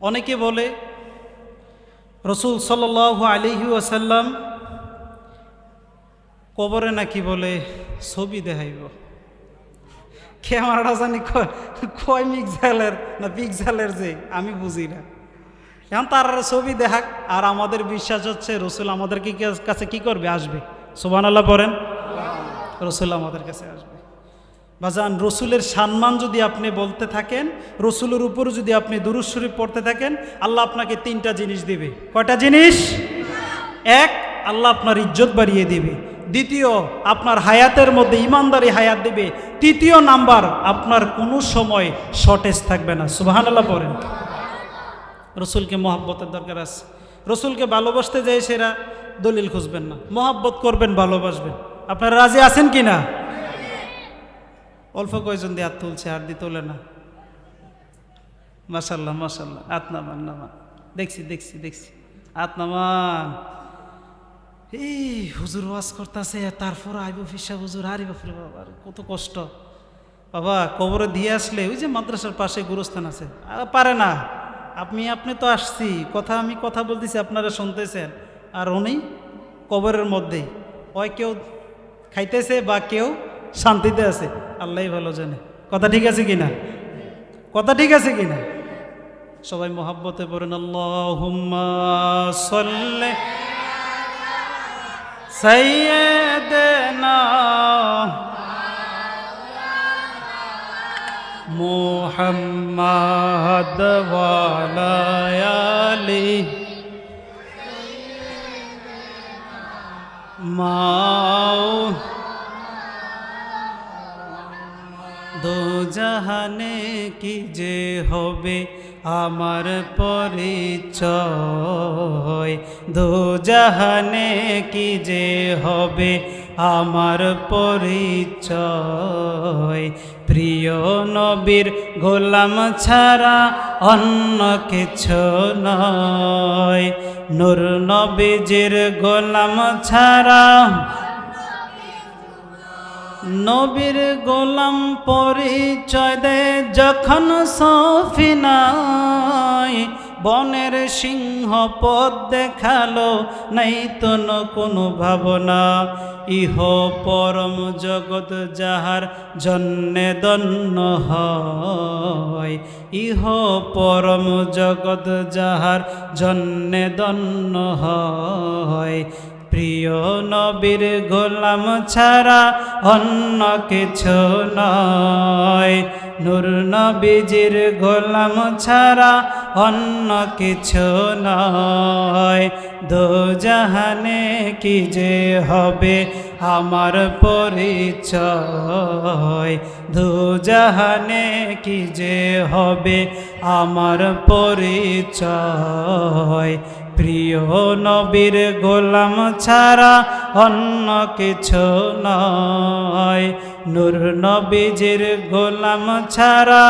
অনেকে বলে, রসুল সাল আলিহি ওয়াসাল্লাম কবরে নাকি বলে, ছবি দেখাইব। ক্যামেরাটা জানি কয় মিক্সালের না পিক্সালের যে, আমি বুঝি না। এখন তার ছবি দেখাক, আর আমাদের বিশ্বাস হচ্ছে রসুল আমাদের কি কাছে কি করবে? আসবে। সোবান আল্লাহ পড়েন রসুল আমাদের কাছে আসবে। বাজান, রসুলের সম্মান যদি আপনি বলতে থাকেন, রসুলের উপর যদি আপনি দুরুজ শরীফ পড়তে থাকেন, আল্লাহ আপনাকে তিনটা জিনিস দিবে। কয়টা জিনিস? এক, আল্লাহ আপনার ইজ্জত বাড়িয়ে দিবে। দ্বিতীয়, আপনার হায়াতের মধ্যে ইমানদারি হায়াত দিবে। তৃতীয় নাম্বার, আপনার কোনো সময় শর্টেজ থাকবে না। সুবাহান আল্লাহ পড়েন। রসুলকে মহাব্বতের দরকার আছে। রসুলকে ভালোবাসতে যায় সেরা দলিল খুঁজবেন না। মহাব্বত করবেন, ভালোবাসবেন। আপনারা রাজি আছেন কি না অল্প কয়জন দিয়ে হাত তুলছে আর দিয়ে তোলে না। মাসাল্লাহ মাসাল্লাহ হাত নামান দেখছি দেখছি দেখছি। হাত নামান। এই হুজুর ওয়াজ করতেছে, তারপর আইব ফিসা হুজুর, আরে বাপরে বাবা কত কষ্ট। বাবা, কবরে দিয়ে আসলে ওই যে মাদ্রাসার পাশে গুরুস্থান আছে। পারে না। আপনি আপনি তো আসছি। কথা আমি কথা বলতেছি, আপনারা শুনতেছেন। আর উনি কবরের মধ্যেই ওই কেউ খাইতেছে বা কেউ শান্তিতে আছে আল্লাহই ভালো জানে কথা ঠিক আছে কিনা কথা ঠিক আছে কিনা সবাই মোহাব্বতে পড়েন আল্লাহ সাল্লে سيدنا محمد وعلى آله মাও দো জাহানে কি যে হবে আমার পরিচয়? দো জাহানে কি যে হবে আমার পরিচয়? প্রিয় নবীর গোলাম ছাড়া অন্য কিছু নয়। নূর নবীজির গোলাম ছাড়া নবীর গোলাম পরিচয় দে, যখন সফিনায় বনের সিংহ পদ দেখাল, নাই তো ন কোনো ভাবনা। ইহ পরম জগৎ যাহার জন্যে দন্য হয়, ইহ পরম জগৎ যাহার জন্যে দন্য হয়। প্রিয় নবীর গোলাম ছাড়া অন্য কিছু নয়। নূর নবীজির গোলাম ছাড়া অন্য কিছু নয়। দো জাহানে কি যে হবে আমার পরিচয়? দু জাহানে কি যে হবে আমার পরিচয়? প্রিয় নবীর গোলাম ছাড়া অন্য কিছু নয়। নূর নবীজির গোলাম ছাড়া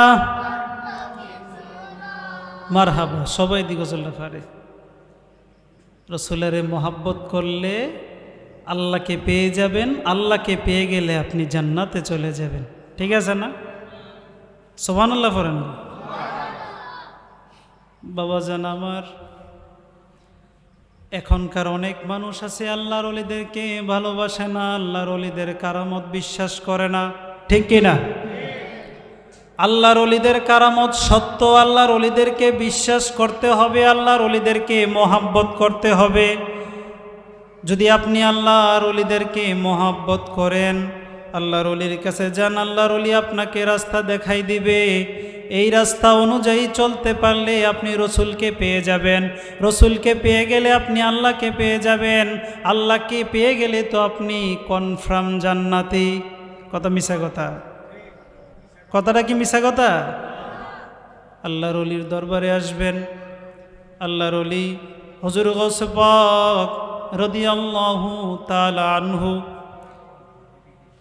মার হাবা সবাই দিগজল্লা পারে রসুলের মোহাব্বত করলে আল্লাহকে পেয়ে যাবেন, আল্লাহকে পেয়ে গেলে আপনি জান্নাতে চলে যাবেন। ঠিক আছে না? সোহান আল্লাহ পড়েন। বাবা জান আমার এখনকার অনেক মানুষ আছে, আল্লাহর অলিদেরকে ভালোবাসে না, আল্লাহর অলিদের কারামত বিশ্বাস করে না। ঠিক কিনা আল্লাহর অলিদের কারামত সত্য, আল্লাহর অলিদেরকে বিশ্বাস করতে হবে, আল্লাহর অলিদেরকে মোহাব্বত করতে হবে। যদি আপনি আল্লাহর অলিদেরকে মোহাব্বত করেন, আল্লাহর অলির কাছে যান, আল্লাহর অলি আপনাকে রাস্তা দেখাই দিবে। এই রাস্তা অনুযায়ী চলতে পারলে আপনি রসুলকে পেয়ে যাবেন। রসুলকে পেয়ে গেলে আপনি আল্লাহকে পেয়ে যাবেন। আল্লাহকে পেয়ে গেলে তো আপনি কনফার্ম জান্নাতি। কত মিশা কথা? কথাটা কি মিশা কথা? আল্লাহর অলির দরবারে আসবেন। আল্লাহর অলি হজুর গৌসবাক রদি আল্লাহু তালা আনহু